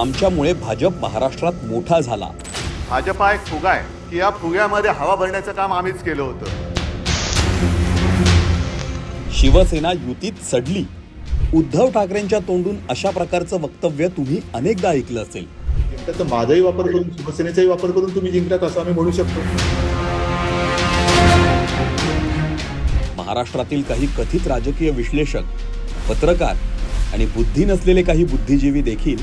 आमच्यामुळे भाजप महाराष्ट्रात मोठा झाला. भाजपा एक फुगा आहे की या फुग्यामध्ये हवा भरण्याचं काम आम्हीच केलं होतं. शिवसेना युतीत सडली. उद्धव ठाकरेंच्या तोंडून अशा प्रकारचं वक्तव्य तुम्ही अनेकदा ऐकलं असेल. माझाही वापर करून शिवसेनेचाही वापर करून तुम्ही जिंकतात असं आम्ही म्हणू शकतो. महाराष्ट्रातील काही कथित राजकीय विश्लेषक पत्रकार आणि बुद्धी नसलेले काही बुद्धिजीवी देखील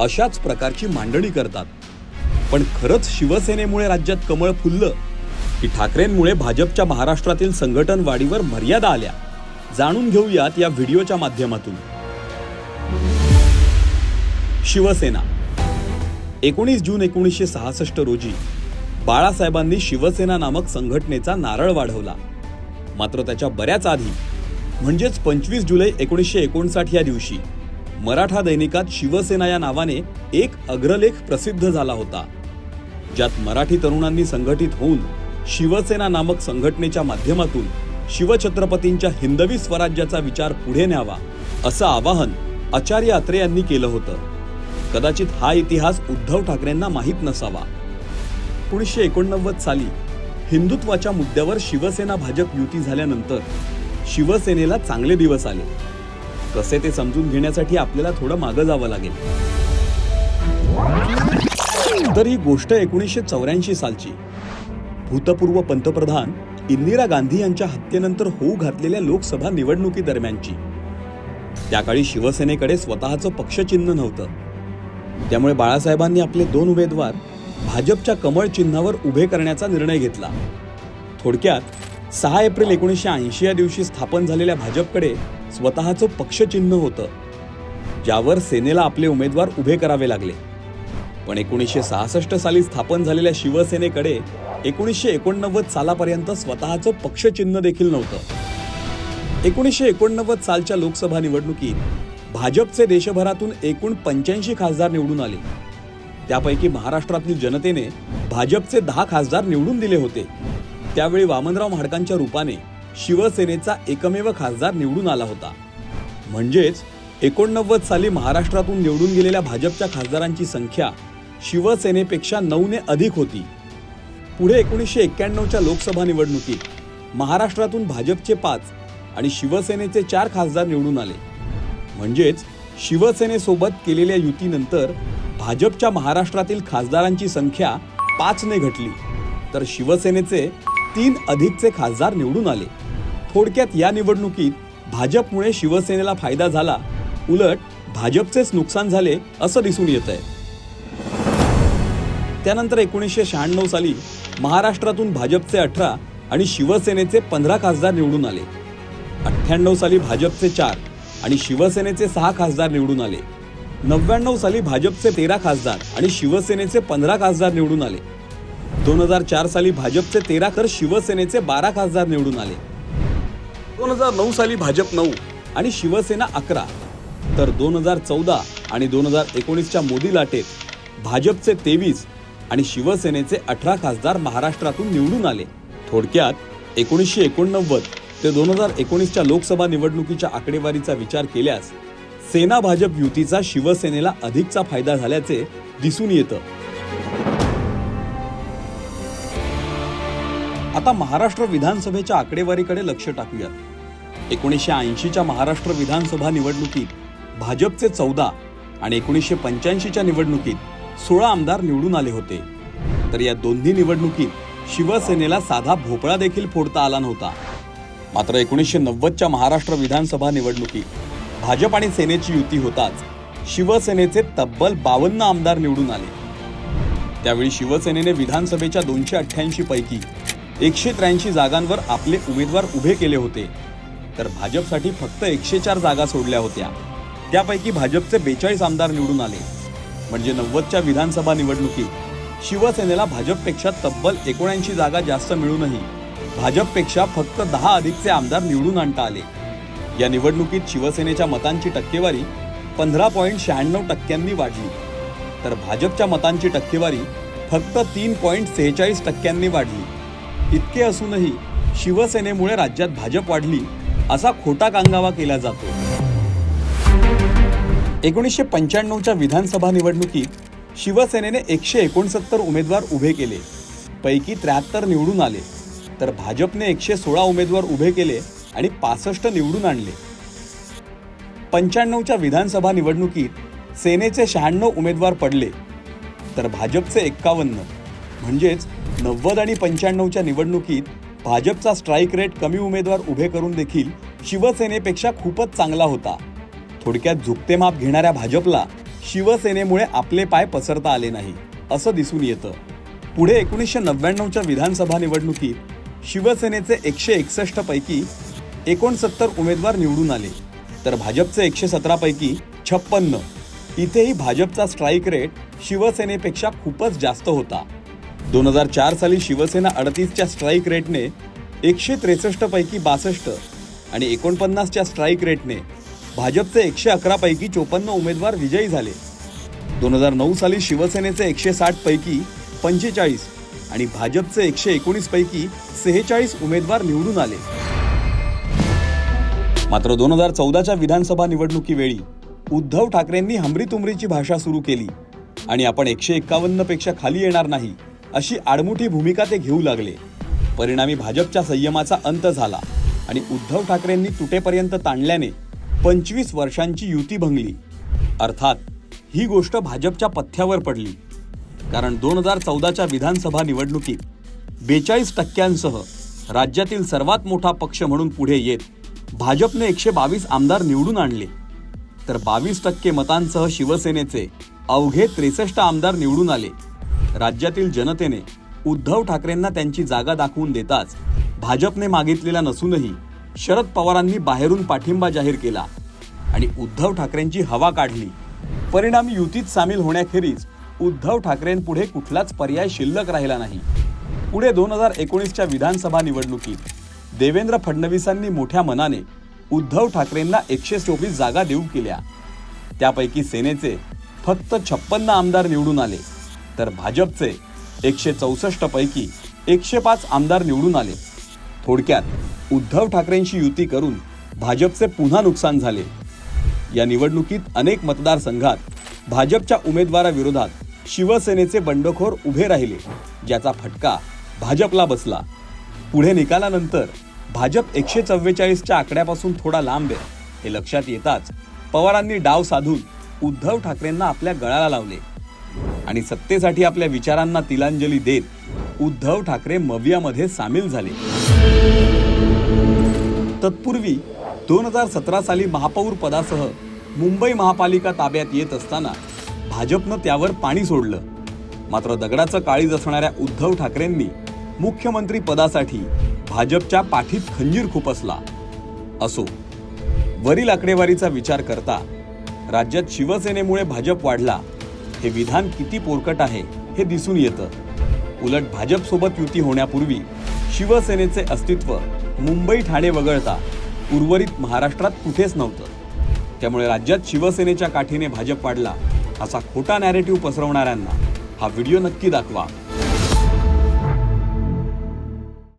अशाच प्रकारची मांडणी करतात. पण खरंच शिवसेनेमुळे राज्यात कमळ फुललं? की ठाकरेंमुळे भाजपच्या महाराष्ट्रातील संघटन वाढीवर मर्यादा आल्या? जाणून घेऊयात या व्हिडिओच्या माध्यमातून. शिवसेना. एकोणीस जून एकोणीसशे सहासष्ट रोजी बाळासाहेबांनी शिवसेना नामक संघटनेचा नारळ वाढवला. मात्र त्याच्या बऱ्याच आधी म्हणजेच पंचवीस जुलै एकोणीसशे एकोणसाठ या दिवशी मराठा दैनिकात शिवसेना या नावाने एक अग्रलेख प्रसिद्ध झाला होता. ज्यात मराठी तरुणांनी संघटित होऊन शिवसेना नामक संघटनेच्या माध्यमातून शिवछत्रपतींच्या हिंदवी स्वराज्याचा विचार पुढे न्यावा असं आवाहन आचार्य अत्रे यांनी केलं होतं. कदाचित हा इतिहास उद्धव ठाकरेंना माहीत नसावा. एकोणीसशे एकोणनव्वद साली हिंदुत्वाच्या मुद्द्यावर शिवसेना भाजप युती झाल्यानंतर शिवसेनेला चांगले दिवस आले. कसे ते समजून घेण्यासाठी आपल्याला थोडं मागं जावं लागेल. तर ही गोष्ट एकोणीसशे चौऱ्याऐंशी सालची. भूतपूर्व पंतप्रधान इंदिरा गांधी यांच्या हत्येनंतर होऊ घातलेल्या लोकसभा निवडणुकी दरम्यानची. त्या काळी शिवसेनेकडे स्वतःचं पक्षचिन्ह नव्हतं. त्यामुळे बाळासाहेबांनी आपले दोन उमेदवार भाजपच्या कमळ चिन्हावर उभे करण्याचा निर्णय घेतला. थोडक्यात सहा एप्रिल एकोणीसशे ऐंशी या दिवशी स्थापन झालेल्या भाजपकडे स्वतःचं पक्षचिन्ह होतं ज्यावर सेनेला आपले उमेदवार उभे करावे लागले. पण एकोणीसशे सहासष्ट साली स्थापन झालेल्या शिवसेनेकडे एकोणीसशे एकोणनव्वद सालापर्यंत स्वतःचं पक्षचिन्ह देखील नव्हतं. एकोणीसशे एकोणनव्वद सालच्या लोकसभा निवडणुकीत भाजपचे देशभरातून एकूण पंच्याऐंशी खासदार निवडून आले. त्यापैकी महाराष्ट्रातील जनतेने भाजपचे दहा खासदार निवडून दिले होते. त्यावेळी वामनराव म्हाडकांच्या रूपाने शिवसेनेचा एकमेव खासदार निवडून आला होता. म्हणजेच एकोणनव्वद साली महाराष्ट्रातून निवडून गेलेल्या भाजपच्या खासदारांची संख्या शिवसेनेपेक्षा नऊने अधिक होती. पुढे एकोणीसशे एक्क्याण्णवच्या लोकसभा निवडणुकीत महाराष्ट्रातून भाजपचे पाच आणि शिवसेनेचे चार खासदार निवडून आले. म्हणजेच शिवसेनेसोबत केलेल्या युतीनंतर भाजपच्या महाराष्ट्रातील खासदारांची संख्या पाचने घटली. तर शिवसेनेचे तीन अधिकचे खासदार निवडून आले. थोडक्यात या निवडणुकीत भाजपमुळे शिवसेनेला फायदा झाला. उलट भाजपचेच नुकसान झाले असं दिसून येत आहे. त्यानंतर एकोणीसशे शहाण्णव साली महाराष्ट्रातून भाजपचे अठरा आणि शिवसेनेचे पंधरा खासदार निवडून आले. अठ्ठ्याण्णव साली भाजपचे चार आणि शिवसेनेचे सहा खासदार निवडून आले. नव्याण्णव साली भाजपचे तेरा खासदार आणि शिवसेनेचे पंधरा खासदार निवडून आले. दोन हजार चार साली भाजपचे तेरा तर शिवसेनेचे बारा खासदार निवडून आले. दोन हजार नऊ साली भाजप नऊ आणि शिवसेना अकरा. तर दोन हजार चौदा आणि दोन हजार एकोणीसच्या मोदी लाटेत भाजपचे तेवीस आणि शिवसेनेचे अठरा खासदार महाराष्ट्रातून निवडून आले. थोडक्यात एकोणीसशे एकोणनव्वद ते दोन हजार एकोणीसच्या लोकसभा निवडणुकीच्या आकडेवारीचा विचार केल्यास सेना भाजप युतीचा शिवसेनेला अधिकचा फायदा झाल्याचे दिसून येतं. आता महाराष्ट्र विधानसभेच्या आकडेवारीकडे लक्ष टाकूयात. एकोणीसशे ऐंशीच्या महाराष्ट्र विधानसभा निवडणुकीत भाजपचे चौदा आणि एकोणीसशे पंच्याऐंशीच्या निवडणुकीत सोळा आमदार निवडून आले होते. तर या दोन्ही निवडणुकीत शिवसेनेला साधा भोपळा देखील फोडता आला नव्हता. मात्र एकोणीसशे नव्वदच्या महाराष्ट्र विधानसभा निवडणुकीत भाजप आणि सेनेची युती होताच शिवसेनेचे तब्बल बावन्न आमदार निवडून आले. त्यावेळी शिवसेनेने विधानसभेच्या दोनशे अठ्ठ्याऐंशी पैकी एकशे त्र्याऐंशी जागांवर आपले उमेदवार उभे केले होते. तर भाजपसाठी फक्त एकशे चार जागा सोडल्या होत्या. त्यापैकी भाजपचे बेचाळीस आमदार निवडून आले. म्हणजे नव्वदच्या विधानसभा निवडणुकीत शिवसेनेला भाजपपेक्षा तब्बल एकोणऐंशी जागा जास्त मिळूनही भाजपपेक्षा फक्त दहा अधिकचे आमदार निवडून आणता आले. या निवडणुकीत शिवसेनेच्या मतांची टक्केवारी पंधरा पॉईंट शहाण्णव टक्क्यांनी वाढली. तर भाजपच्या मतांची टक्केवारी फक्त तीन पॉईंट सेहेचाळीस टक्क्यांनी वाढली. इतके असूनही शिवसेनेमुळे राज्यात भाजप वाढली असा खोटा कांगावा केला जातो. एकोणीसशे पंच्याण्णवच्या विधानसभा निवडणुकीत शिवसेनेने एकशे एकोणसत्तर उमेदवार उभे केले. पैकी त्र्याहत्तर निवडून आले. तर भाजपने एकशे सोळा उमेदवार उभे केले आणि पासष्ट निवडून आणले. पंच्याण्णवच्या विधानसभा निवडणुकीत सेनेचे शहाण्णव उमेदवार पडले. तर भाजपचे एक्कावन्न. म्हणजेच नव्वद आणि पंच्याण्णवच्या निवडणुकीत भाजपचा स्ट्राईक रेट कमी उमेदवार उभे करून देखील शिवसेनेपेक्षा खूपच चांगला होता. थोडक्यात झुकते माप घेणाऱ्या भाजपला शिवसेनेमुळे आपले पाय पसरता आले नाही असं दिसून येतं. पुढे एकोणीसशे नव्याण्णवच्या विधानसभा निवडणुकीत शिवसेनेचे एकशे एकसष्ट पैकी एकोणसत्तर उमेदवार निवडून आले तर भाजपचे एकशे सतरापैकी छप्पन्न. इथेही भाजपचा स्ट्राईक रेट शिवसेनेपेक्षा खूपच जास्त होता. दोन हजार चार साली शिवसेना अडतीसच्या स्ट्राईक रेटने एकशे त्रेसष्ट पैकी बासष्ट आणि एकोणपन्नासच्या स्ट्राईक रेटने भाजपचे एकशे अकरा पैकी चोपन्न उमेदवार विजयी झाले. दोन हजार नऊ साली शिवसेनेचे एकशे साठ पैकी पंचेचाळीस आणि भाजपचे एकशे एकोणीस पैकी सेहेचाळीस उमेदवार निवडून आले. मात्र दोन हजार चौदाच्या विधानसभा निवडणुकीवेळी उद्धव ठाकरेंनी हमरीतुमरीची भाषा सुरू केली आणि आपण एकशे एक्कावन्नपेक्षा खाली येणार नाही अशी आडमुठी भूमिका ते घेऊ लागले. परिणामी भाजपच्या संयमाचा अंत झाला आणि उद्धव ठाकरेंनी तुटेपर्यंत ताणल्याने पंचवीस वर्षांची युती भंगली. अर्थात ही गोष्ट भाजपच्या पथ्यावर पडली. कारण दोन हजार चौदाच्या विधानसभा निवडणुकीत बेचाळीस टक्क्यांसह राज्यातील सर्वात मोठा पक्ष म्हणून पुढे येत भाजपने एकशे बावीस आमदार निवडून आणले. तर बावीस टक्के मतांसह शिवसेनेचे अवघे त्रेसष्ट आमदार निवडून आले. राज्यातील जनतेने उद्धव ठाकरेंना त्यांची जागा दाखवून देताच भाजपने मागितलेला नसूनही शरद पवारांनी बाहेरून पाठिंबा जाहीर केला आणि उद्धव ठाकरेंची हवा काढली. परिणामी युतीत सामील होण्याखेरीज उद्धव ठाकरेंपुढे कुठलाच पर्याय शिल्लक राहिला नाही. पुढे दोन हजार एकोणीसच्या विधानसभा निवडणुकीत देवेंद्र फडणवीसांनी मोठ्या मनाने उद्धव ठाकरेंना एकशे चोवीस जागा देऊ केल्या. त्यापैकी सेनेचे फक्त छप्पन्न आमदार निवडून आले. तर भाजपचे एकशे चौसष्ट पैकी एकशे पाच आमदार निवडून आले. थोडक्यात उद्धव ठाकरेंशी युती करून भाजपचे पुन्हा नुकसान झाले. या निवडणुकीत अनेक मतदारसंघात भाजपच्या उमेदवाराविरोधात शिवसेनेचे बंडखोर उभे राहिले ज्याचा फटका भाजपला बसला. पुढे निकालानंतर भाजप एकशे चव्वेचाळीसच्या आकड्यापासून थोडा लांब आहे. हे लक्षात येताच पवारांनी डाव साधून उद्धव ठाकरेंना आपल्या गळाला लावले. आणि सत्तेसाठी आपल्या विचारांना तिलांजली देत उद्धव ठाकरे मवियामध्ये सामील झाले. तत्पूर्वी दोन हजार सतरा साली महापौर पदासह मुंबई महापालिका ताब्यात येत असताना भाजपनं त्यावर पाणी सोडलं. मात्र दगडाचं काळीज असणाऱ्या उद्धव ठाकरेंनी मुख्यमंत्री पदासाठी भाजपच्या पाठीत खंजीर खुपसला. असो वरील आकडेवारीचा विचार करता राज्यात शिवसेनेमुळे भाजप वाढला हे विधान किती पोरकट आहे हे दिसून येतं. उलट भाजपसोबत युती होण्यापूर्वी शिवसेनेचे अस्तित्व मुंबई ठाणे वगळता उर्वरित महाराष्ट्रात कुठेच नव्हतं. त्यामुळे राज्यात शिवसेनेच्या काठीने भाजप वाढला असा खोटा नॅरेटिव्ह पसरवणाऱ्यांना हा व्हिडिओ नक्की दाखवा.